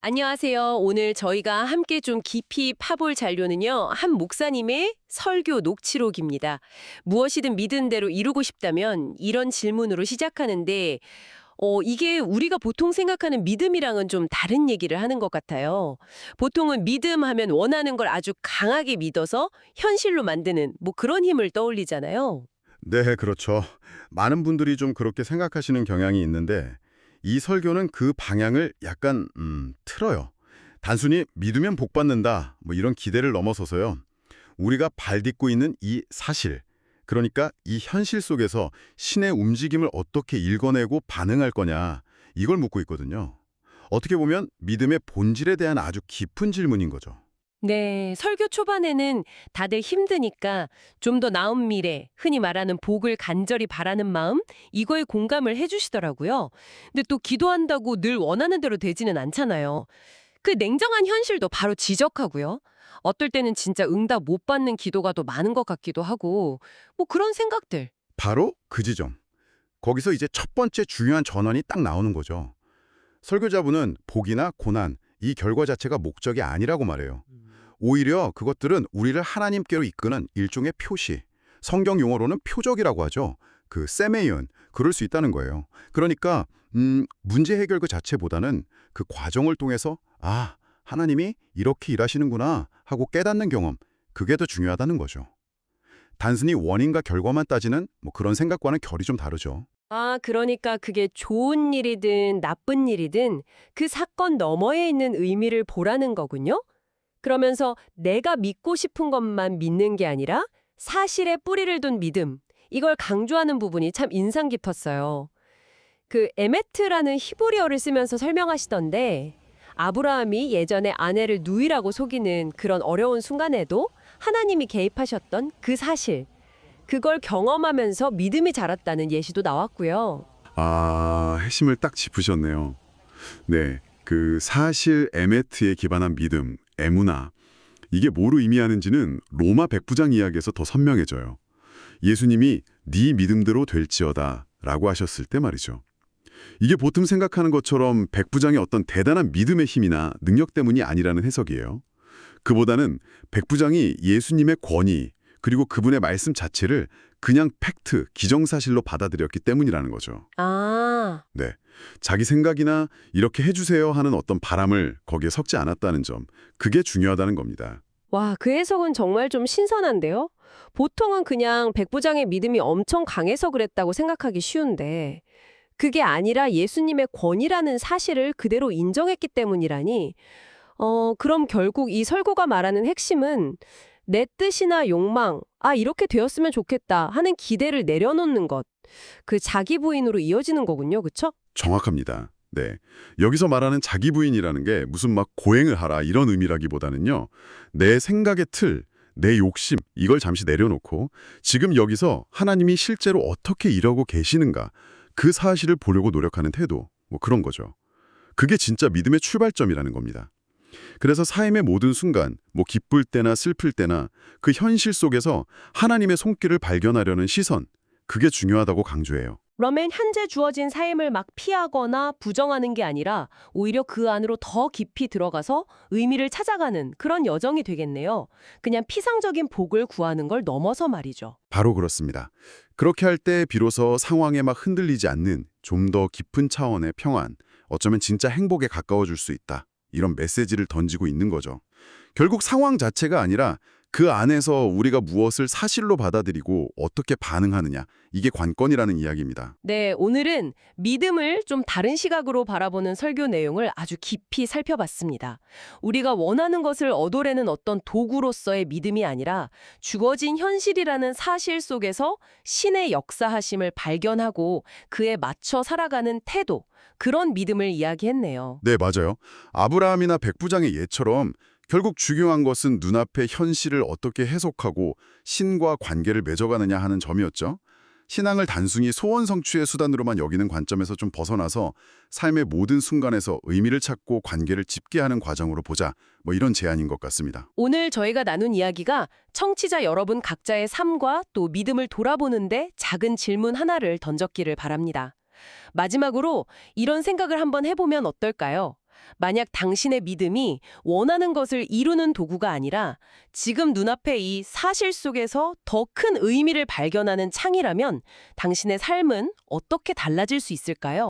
안녕하세요. 오늘 저희가 함께 좀 깊이 파볼 잔료는요. 한 목사님의 설교 녹취록입니다. 무엇이든 믿은 대로 이루고 싶다면 이런 질문으로 시작하는데 어, 이게 우리가 보통 생각하는 믿음이랑은 좀 다른 얘기를 하는 것 같아요. 보통은 믿음 하면 원하는 걸 아주 강하게 믿어서 현실로 만드는 뭐 그런 힘을 떠올리잖아요. 네, 그렇죠. 많은 분들이 좀 그렇게 생각하시는 경향이 있는데 이 설교는 그 방향을 약간 음, 틀어요. 단순히 믿으면 복 받는다 뭐 이런 기대를 넘어서서요. 우리가 발 딛고 있는 이 사실, 그러니까 이 현실 속에서 신의 움직임을 어떻게 읽어내고 반응할 거냐 이걸 묻고 있거든요. 어떻게 보면 믿음의 본질에 대한 아주 깊은 질문인 거죠. 네, 설교 초반에는 다들 힘드니까 좀 더 나은 미래, 흔히 말하는 복을 간절히 바라는 마음, 이거에 공감을 해주시더라고요. 근데 또 기도한다고 늘 원하는 대로 되지는 않잖아요. 그 냉정한 현실도 바로 지적하고요. 어떨 때는 진짜 응답 못 받는 기도가 더 많은 것 같기도 하고, 뭐 그런 생각들. 바로 그 지점. 거기서 이제 첫 번째 중요한 전환이 딱 나오는 거죠. 설교자분은 복이나 고난, 이 결과 자체가 목적이 아니라고 말해요. 오히려 그것들은 우리를 하나님께로 이끄는 일종의 표시, 성경 용어로는 표적이라고 하죠. 그 세메이언, 그럴 수 있다는 거예요. 그러니까 음, 문제 해결 그 자체보다는 그 과정을 통해서 아, 하나님이 이렇게 일하시는구나 하고 깨닫는 경험, 그게 더 중요하다는 거죠. 단순히 원인과 결과만 따지는 뭐 그런 생각과는 결이 좀 다르죠. 아, 그러니까 그게 좋은 일이든 나쁜 일이든 그 사건 너머에 있는 의미를 보라는 거군요? 그러면서 내가 믿고 싶은 것만 믿는 게 아니라 사실에 뿌리를 둔 믿음, 이걸 강조하는 부분이 참 인상 깊었어요. 그 에메트라는 히브리어를 쓰면서 설명하시던데 아브라함이 예전에 아내를 누이라고 속이는 그런 어려운 순간에도 하나님이 개입하셨던 그 사실, 그걸 경험하면서 믿음이 자랐다는 예시도 나왔고요. 아, 핵심을 딱 짚으셨네요. 네, 그 사실 에메트에 기반한 믿음, 에무나, 이게 뭐로 의미하는지는 로마 백부장 이야기에서 더 선명해져요. 예수님이 네 믿음대로 될지어다 라고 하셨을 때 말이죠. 이게 보통 생각하는 것처럼 백부장의 어떤 대단한 믿음의 힘이나 능력 때문이 아니라는 해석이에요. 그보다는 백부장이 예수님의 권위, 그리고 그분의 말씀 자체를 그냥 팩트, 기정사실로 받아들였기 때문이라는 거죠. 아, 네. 자기 생각이나 이렇게 해주세요 하는 어떤 바람을 거기에 섞지 않았다는 점, 그게 중요하다는 겁니다. 와, 그 해석은 정말 좀 신선한데요? 보통은 그냥 백부장의 믿음이 엄청 강해서 그랬다고 생각하기 쉬운데, 그게 아니라 예수님의 권위라는 사실을 그대로 인정했기 때문이라니, 어, 그럼 결국 이 설교가 말하는 핵심은 내 뜻이나 욕망, 아, 이렇게 되었으면 좋겠다 하는 기대를 내려놓는 것, 그 자기 부인으로 이어지는 거군요, 그쵸? 정확합니다. 네. 여기서 말하는 자기 부인이라는 게 무슨 막 고행을 하라 이런 의미라기보다는요. 내 생각의 틀, 내 욕심 이걸 잠시 내려놓고 지금 여기서 하나님이 실제로 어떻게 일하고 계시는가 그 사실을 보려고 노력하는 태도 뭐 그런 거죠. 그게 진짜 믿음의 출발점이라는 겁니다. 그래서 삶의 모든 순간, 뭐 기쁠 때나 슬플 때나 그 현실 속에서 하나님의 손길을 발견하려는 시선, 그게 중요하다고 강조해요. 그러면 현재 주어진 삶을 막 피하거나 부정하는 게 아니라 오히려 그 안으로 더 깊이 들어가서 의미를 찾아가는 그런 여정이 되겠네요. 그냥 피상적인 복을 구하는 걸 넘어서 말이죠. 바로 그렇습니다. 그렇게 할 때 비로소 상황에 막 흔들리지 않는 좀 더 깊은 차원의 평안, 어쩌면 진짜 행복에 가까워질 수 있다. 이런 메시지를 던지고 있는 거죠. 결국 상황 자체가 아니라 그 안에서 우리가 무엇을 사실로 받아들이고 어떻게 반응하느냐 이게 관건이라는 이야기입니다. 네, 오늘은 믿음을 좀 다른 시각으로 바라보는 설교 내용을 아주 깊이 살펴봤습니다. 우리가 원하는 것을 얻어내는 어떤 도구로서의 믿음이 아니라 주어진 현실이라는 사실 속에서 신의 역사하심을 발견하고 그에 맞춰 살아가는 태도, 그런 믿음을 이야기했네요. 네, 맞아요. 아브라함이나 백부장의 예처럼 결국 중요한 것은 눈앞의 현실을 어떻게 해석하고 신과 관계를 맺어가느냐 하는 점이었죠. 신앙을 단순히 소원 성취의 수단으로만 여기는 관점에서 좀 벗어나서 삶의 모든 순간에서 의미를 찾고 관계를 집계하는 과정으로 보자. 뭐 이런 제안인 것 같습니다. 오늘 저희가 나눈 이야기가 청취자 여러분 각자의 삶과 또 믿음을 돌아보는데 작은 질문 하나를 던졌기를 바랍니다. 마지막으로 이런 생각을 한번 해보면 어떨까요? 만약 당신의 믿음이 원하는 것을 이루는 도구가 아니라 지금 눈앞에 이 사실 속에서 더 큰 의미를 발견하는 창이라면 당신의 삶은 어떻게 달라질 수 있을까요?